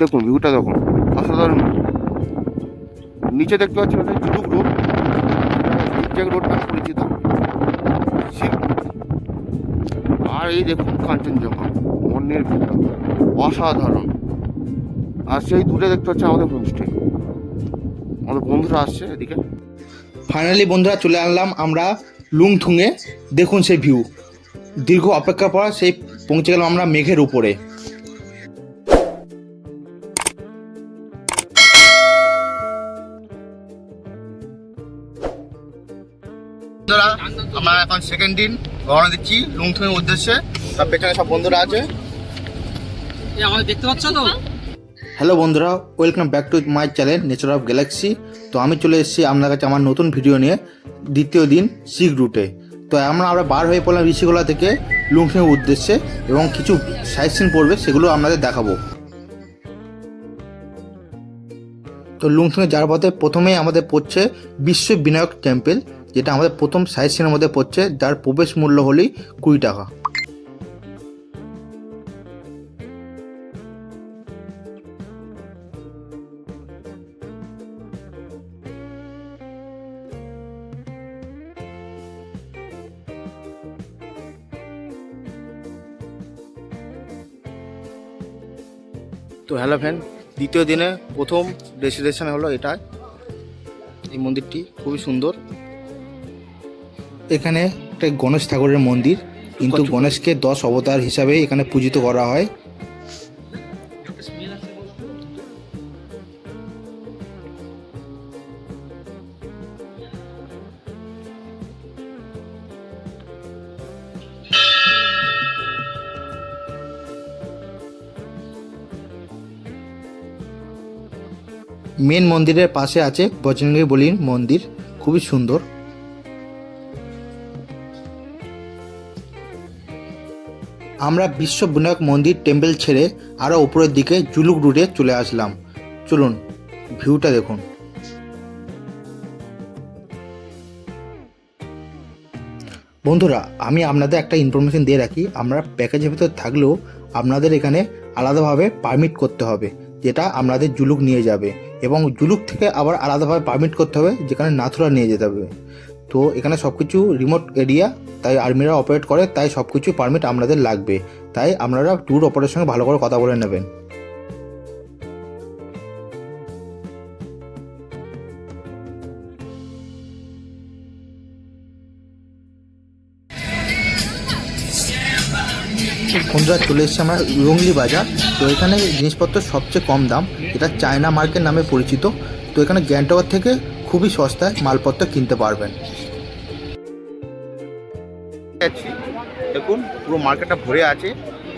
দেখুন ভিউটা দেখুন, অসাধারণ। নিচে দেখতে পাচ্ছেন ওটা জুলুক রোড জিগজ্যাগ রোড নামে পরিচিত। আর এই দেখুন কাঞ্চনজঙ্ঘা বন্যের ভিউটা। অসাধারণ। আর সেই দূরে দেখতে পাচ্ছেন আমাদের হোমস্টে আমাদের বন্ধুরা আসছে এদিকে। ফাইনালি বন্ধুরা চলে আনলাম আমরা লুংথুংয়ে দেখুন সেই ভিউ দীর্ঘ অপেক্ষা পর সেই পৌঁছে গেলাম আমরা মেঘের উপরে। এখন সেকেন্ড দিন রওনা দিচ্ছি লুংথুংয়ের উদ্দেশ্যে তার পেছনে সব বন্ধুরা আছে। আমাদের দেখতে পাচ্ছ তো? হ্যালো বন্ধুরা welcome back to my channel nature of galaxy তো আমি চলে এসেছি আপনার কাছে আমার নতুন ভিডিও নিয়ে দ্বিতীয় দিন সিক রুটে তো আমরা আমরা বার হয়ে পড়লাম ঋষিগোলা থেকে লুংথুংয়ের উদ্দেশ্যে এবং কিছু সাইট সিন পড়বে সেগুলো আপনাদের দেখাবো। তো লুংথুংয়ে যাওয়ার পথে প্রথমেই আমাদের পড়ছে বিশ্ব বিনায়ক টেম্পল যেটা আমাদের প্রথম সাইট সিনের মধ্যে পড়ছে, যার প্রবেশ মূল্য হলেই কুড়ি টাকা। তো হ্যালো ফ্যান দ্বিতীয় দিনে প্রথম ডেস্টিনেশন হলো এটা। এই মন্দিরটি খুবই সুন্দর। এখানে একটা গণেশ ঠাকুরের মন্দির। কিন্তু গণেশকে দশ অবতার হিসাবে এখানে পূজিত করা হয়। মেন মন্দিরের পাশে আছে বজরঙ্গী বলির মন্দির। খুবই সুন্দর। আমরা বিশ্ব বিনায়ক মন্দির টেম্পল ছেড়ে আরও উপরের দিকে জুলুক রুটে চলে আসলাম। চলুন, ভিউটা দেখুন। বন্ধুরা, আমি আপনাদের একটা ইনফরমেশন দিয়ে রাখি। আমরা প্যাকেজের ভিতর থাকলেও আপনাদের এখানে আলাদাভাবে পারমিট করতে হবে, যেটা আপনাদের জুলুক নিয়ে যাবে। এবং জুলুক থেকে আবার আলাদাভাবে পারমিট করতে হবে, যেখানে নাথুরা নিয়ে যেতে হবে। তো এখানে সব কিছু রিমোট এরিয়া তাই আর্মিরা অপারেট করে, তাই সব কিছু পারমিট আপনাদের লাগবে। তাই আপনারা ট্যুর অপারেটের সঙ্গে ভালো করে কথা বলে নেবেন। বন্ধুরা চলে এসেছি আমরা? রুংলি বাজার। তো এখানে জিনিসপত্র সবচেয়ে কম দাম। এটা চায়না মার্কেট নামে পরিচিত। তো এখানে গ্যাংটকের থেকে খুবই সস্তায় মালপত্র কিনতে পারবেন। যাচ্ছি দেখুন, পুরো মার্কেটটা ভরে আছে,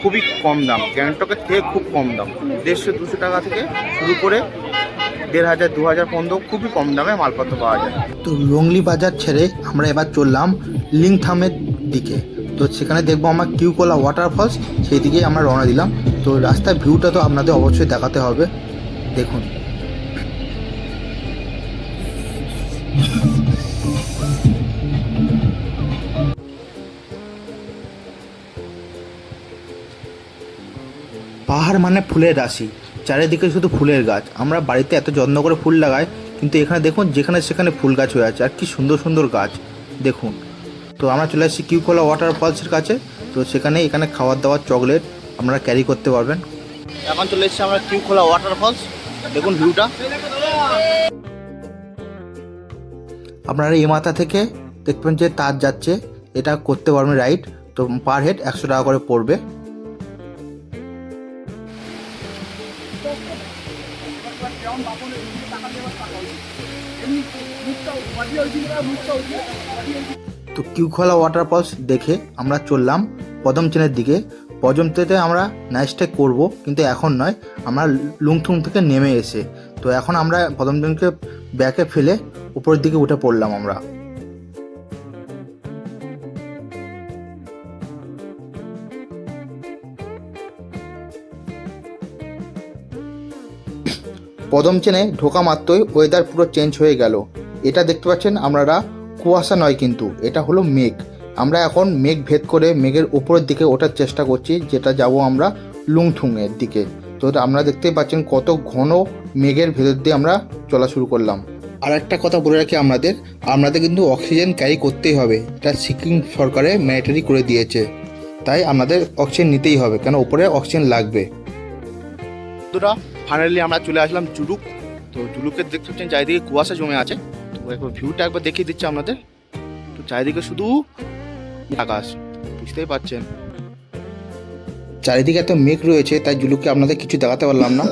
খুবই কম দাম। গ্যাংটকের থেকে খুব কম দাম। দেড়শো, দুশো টাকা থেকে শুরু করে দেড় হাজার, দু হাজার পর্যন্ত খুবই কম দামে মালপত্র পাওয়া যায়। তো রংলি বাজার ছেড়ে আমরা এবার চললাম লিংথামের দিকে। তো সেখানে দেখব আমরা কিউকোলা ওয়াটারফলস সেই দিকেই আমরা রওনা দিলাম। তো রাস্তার ভিউটা তো আপনাদের অবশ্যই দেখাতে হবে। দেখুন। পাহাড় মানে ফুলের রাশি। চারিদিকে শুধু ফুলের গাছ। আমরা বাড়িতে এত যত্ন করে ফুল লাগাই, কিন্তু এখানে দেখুন, যেখানে সেখানে ফুল গাছ হয়ে আছে। আর কি সুন্দর সুন্দর গাছ। দেখুন। তো আমরা চলে আসছি কিউকোলা ওয়াটার ফলসের কাছে। তো সেখানে এখানে খাবার দাবার চকলেট আপনারা ক্যারি করতে পারবেন। এখন চলে এসেছি আমরা কিউকোলা ওয়াটার ফলস। দেখুন ভিউটা। আপনারা এই মাথা থেকে দেখবেন যে তার যাচ্ছে। এটা করতে পারবেন রাইড তো পার হেড একশো টাকা করে পড়বে। তো কিউখলা ওয়াটারফলস দেখে আমরা চললাম পদম চেনের দিকে। পদম চেনে আমরা নাইসটেক করব করব, কিন্তু এখন নয়, আমরা লুংথুং থেকে নেমে এসে। তো এখন আমরা পদম চেনকে ব্যাকে ফেলে উপরের দিকে উঠে পড়লাম আমরা। পদম চেনে ঢোকা মাত্রই ওয়েদার পুরো চেঞ্জ হয়ে গেল। এটা দেখতে পাচ্ছেন আপনারা কুয়াশা নয় কিন্তু, এটা হলো মেঘ। আমরা এখন মেঘ ভেদ করে মেঘের উপরের দিকে ওঠার চেষ্টা করছি, যেটা যাব আমরা লুংথুংয়ের দিকে। তো আপনারা দেখতেই পাচ্ছেন কত ঘন মেঘের ভেতর দিয়ে আমরা চলা শুরু করলাম। আর একটা কথা বলে রাখি আপনাদের আপনাদের কিন্তু অক্সিজেন ক্যারি করতেই হবে। এটা সিকিম সরকারে ম্যান্ডেটরি করে দিয়েছে। তাই আপনাদের অক্সিজেন নিতেই হবে, কেন ওপরে অক্সিজেন লাগবে। ফাইনালি আমরা চলে আসলাম জুলুক। তো জুলুকের দেখতে পাচ্ছেন চারিদিকে কুয়াশা জমে আছে। তো একবার ভিউটা একবার দেখিয়ে দিচ্ছি আপনাদের। তো চারিদিকে শুধু আকাশ, বুঝতেই পারছেন। চারিদিকে এত মেঘ রয়েছে, তাই জুলুককে আপনাদের কিছু দেখাতে পারলাম না।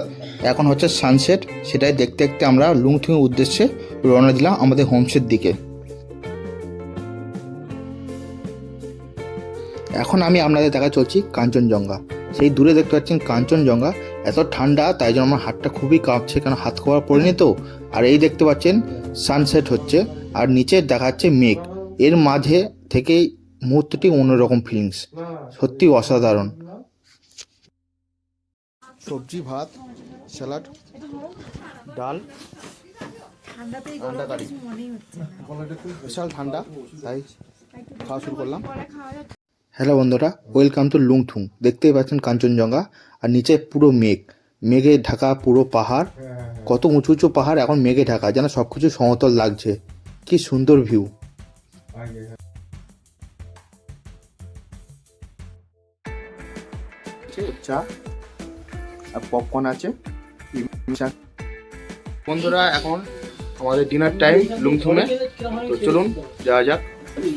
এখন হচ্ছে সানসেট সেটাই দেখতে দেখতে আমরা লুংথুংয়ের উদ্দেশ্যে রওনা দিলাম আমাদের হোমসের দিকে। এখন আমি আপনাদের দেখা চলছি কাঞ্চনজঙ্ঘা। সেই দূরে দেখতে পাচ্ছেন কাঞ্চনজঙ্ঘা। এত ঠান্ডা তাই জন্য আমার হাতটা খুবই কাঁপছে কারণ হাত খাওয়ার পড়েনি তো? আর এই দেখতে পাচ্ছেন সানসেট হচ্ছে আর নিচে দেখা যাচ্ছে মেঘ। এর মাঝে থেকেই মুহূর্তটি অন্যরকম ফিলিংস সত্যি অসাধারণ। সবজি ভাত স্যালাড ডাল। ঠান্ডা কারি। বিশাল ঠান্ডা তাই খাওয়া শুরু করলাম। হ্যালো বন্ধুরা ওয়েলকাম টু লুংথুং দেখতেই পাচ্ছেন কাঞ্চনজঙ্ঘা। আর নিচে পুরো মেঘ। মেঘে ঢাকা পুরো পাহাড়। কত উঁচু উঁচু পাহাড় এখন মেঘে ঢাকা যেন সব কিছু সমতল লাগছে। কি সুন্দর ভিউ চা আর পপকর্ন আছে। বন্ধুরা এখন আমাদের ডিনার টাইম লুমথুমে তো চলুন যাওয়া যাক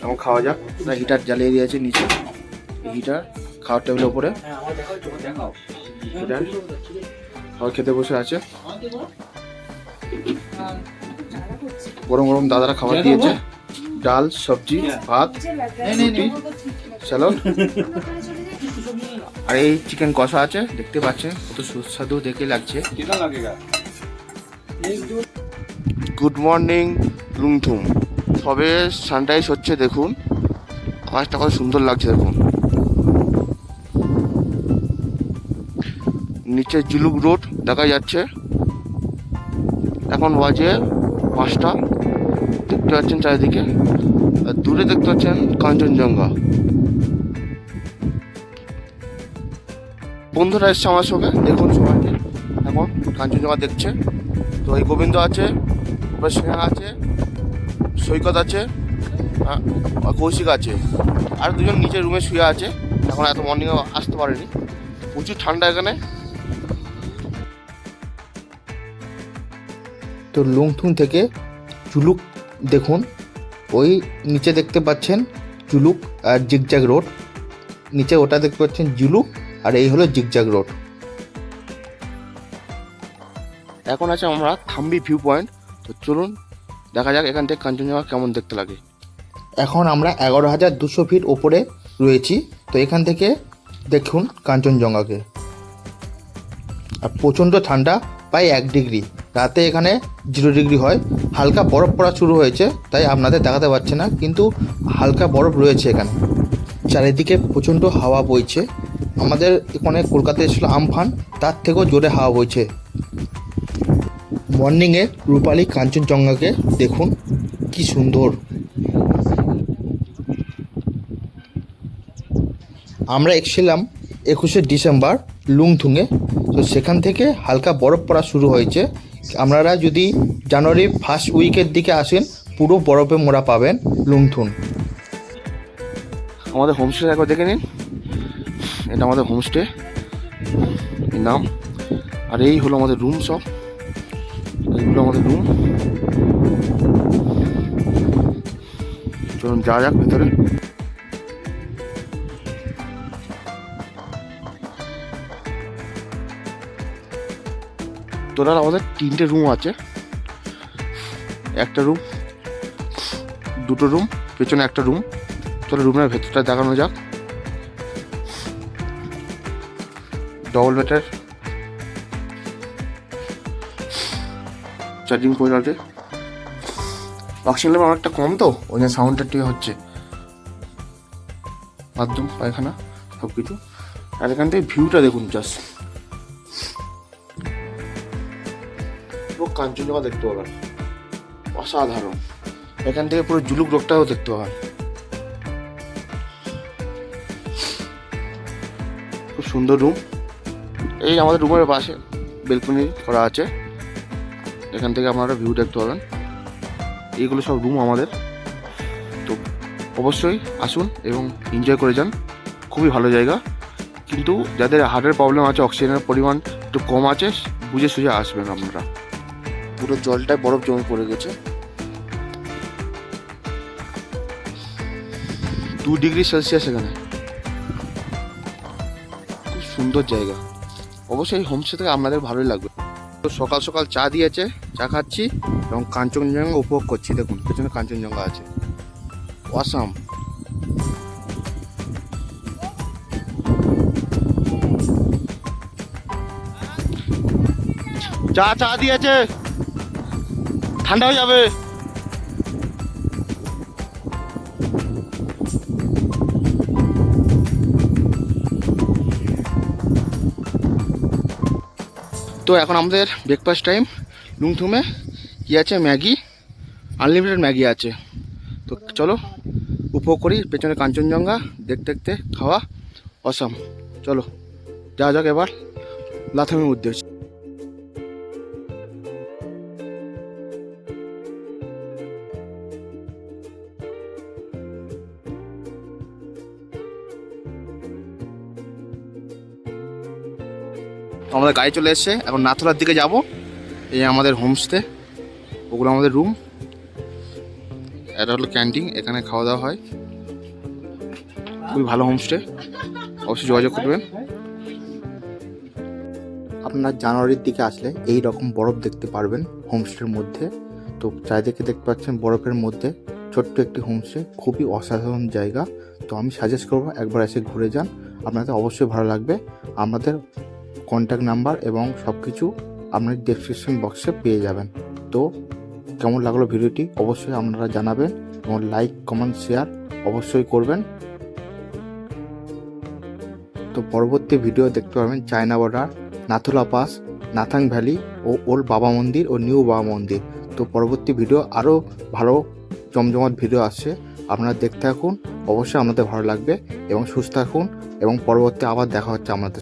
এখন খাওয়া যাক। হিটার জ্বালিয়ে দিয়েছে নিচে। হিটার খাওয়ার টেবিলের উপরে। হিটার খাওয়ার খেতে বসে আছে। গরম গরম দাদারা খাবার দিয়েছে। ডাল সবজি ভাত রুটি স্যালাড। আর এই চিকেন কষা আছে দেখতে পাচ্ছেন কত সুস্বাদু দেখে লাগছে। গুড মর্নিং লুংথুম সবে সানরাইজ হচ্ছে দেখুন। আকাশটা কত সুন্দর লাগছে দেখুন। নিচে জুলুক রোড দেখা যাচ্ছে। এখন বাজে পাঁচটা। দেখতে পাচ্ছেন চারিদিকে। আর দূরে দেখতে পাচ্ছেন কাঞ্চনজঙ্ঘা। বন্ধুরা এসছে আমার সঙ্গে। দেখুন সবাইকে এখন কাঞ্চনজঙ্ঘা দেখছে। তো এই গোবিন্দ আছে স্নেহা আছে, সৈকত আছে আ- কৌশিক আছে। আর দুজন নিচে রুমে শুয়ে আছে। এখন এত মর্নিংয়ে আসতে পারেনি। প্রচুর ঠান্ডা এখানে। তো লুংথুং থেকে চুলুক দেখুন। ওই নিচে দেখতে পাচ্ছেন চুলুক আর জিগজ্যাগ রোড। নিচে ওটা দেখতে পাচ্ছেন জুলুক আর এই হলো জিগজ্যাগ রোড। এখন আছে আমরা থাম্বি ভিউ পয়েন্ট। তো চলুন দেখা যাক এখান থেকে কাঞ্চনজঙ্ঘা কেমন দেখতে লাগে। এখন আমরা এগারো হাজার দুশো ফিট ওপরে রয়েছি। তো এখান থেকে দেখুন কাঞ্চনজঙ্ঘাকে। আর প্রচণ্ড ঠান্ডা প্রায় এক ডিগ্রি। রাতে এখানে জিরো ডিগ্রি হয়। হালকা বরফ পড়া শুরু হয়েছে, তাই আপনাদের দেখাতে পারছে না, কিন্তু হালকা বরফ রয়েছে এখানে। চারিদিকে প্রচণ্ড হাওয়া বইছে। আমাদের এখানে কলকাতায় ছিল আমফান, তার থেকেও জোরে হাওয়া বইছে। মর্নিংয়ে রূপালী কাঞ্চনজঙ্ঘাকে দেখুন, কি সুন্দর। আমরা এসেছিলাম একুশে ডিসেম্বর লুংথুংয়ে তো সেখান থেকে হালকা বরফ পড়া শুরু হয়েছে। আপনারা যদি জানুয়ারি ফার্স্ট উইকের দিকে আসেন, পুরো বরফে মোড়া পাবেন লুংথুং আমাদের হোমস্টে একবার দেখে নিন। এটা আমাদের হোমস্টে নাম। আর এই হলো আমাদের রুম সব এইগুলো আমাদের রুম চলুন যাওয়া যাক ভেতরে। তোরার আমাদের তিনটে রুম আছে। একটা রুম দুটো রুম পেছনে একটা রুম চলো রুমের ভেতরটা দেখানো যাক। ডবল বেডের চার্জিং পয়েন্ট আছে। অক্সিজেন লেভেল অনেকটা কম তো, ওই জন্য সাউন্ডটা ঠিক হচ্ছে। বাথরুম পায়খানা সব কিছু আর এখান থেকে ভিউটা দেখুন জাস্ট পুরো কাঞ্চনজঙ্ঘা দেখতে পাবেন অসাধারণ। এখান থেকে পুরো জুলুক রোগটাও দেখতে পাবেন খুব সুন্দর রুম এই আমাদের রুমের পাশে বেলকনি করা আছে। এখান থেকে আপনারা ভিউ দেখতে পাবেন। এইগুলো সব রুম আমাদের। তো অবশ্যই আসুন এবং এনজয় করে যান। খুবই ভালো জায়গা। কিন্তু যাদের হার্টের প্রবলেম আছে অক্সিজেনের পরিমাণ একটু কম আছে, বুঝে সুঝে আসবেন আপনারা। পুরো জলটায় বরফ জমে পড়ে গেছে। দু ডিগ্রি সেলসিয়াস এখানে। খুব সুন্দর জায়গা। অবশ্যই হোমস্টে থেকে আপনাদের ভালোই লাগবে। তো সকাল সকাল চা দিয়েছে, চা খাচ্ছি এবং কাঞ্চনজঙ্ঘা উপভোগ করছি। দেখুন, পেছনে কাঞ্চনজঙ্ঘা আছে। অসাম চা চা দিয়েছে। ঠান্ডা হয়ে যাবে। তো এখন আমাদের ব্রেকফাস্ট টাইম লুংথুমে কি আছে? ম্যাগি। আনলিমিটেড ম্যাগি আছে। তো চলো, উপভোগ করি। পেছনে কাঞ্চনজঙ্ঘা, দেখতে দেখতে খাওয়া। অসাম চলো যা যাক এবার। লাথামের উদ্দেশ্যে। আমাদের গাড়ি চলে এসছে। এখন নাথুলার দিকে যাব। এই আমাদের হোমস্টে ওগুলো আমাদের রুম এটা হলো ক্যান্টিন এখানে খাওয়া দাওয়া হয়। খুবই ভালো হোমস্টে অবশ্যই যোগাযোগ করবেন। আপনার জানুয়ারির দিকে আসলে এই রকম বরফ দেখতে পারবেন হোমস্টের মধ্যে। তো চারিদিকে দেখতে পাচ্ছেন বরফের মধ্যে ছোট্ট একটি হোমস্টে খুবই অসাধারণ জায়গা। তো আমি সাজেস্ট করব একবার এসে ঘুরে যান। আপনাদের অবশ্যই ভালো লাগবে। আমাদের কন্ট্যাক্ট নাম্বার এবং সব কিছু আপনার ডেসক্রিপশন বক্সে পেয়ে যাবেন। তো কেমন লাগল ভিডিওটি অবশ্যই আপনারা জানাবেন এবং লাইক কমেন্ট শেয়ার অবশ্যই করবেন। তো পরবর্তী ভিডিও দেখতে পাবেন China border Nathula pass Nathang valley ও ওল্ড বাবা মন্দির ও নিউ বাবা মন্দির। তো পরবর্তী ভিডিও আরও ভালো জমজমাট ভিডিও আসছে। আপনারা দেখতে থাকুন, অবশ্যই আপনাদের ভালো লাগবে এবং সুস্থ থাকুন এবং পরবর্তী আবার দেখা হচ্ছে আমাদের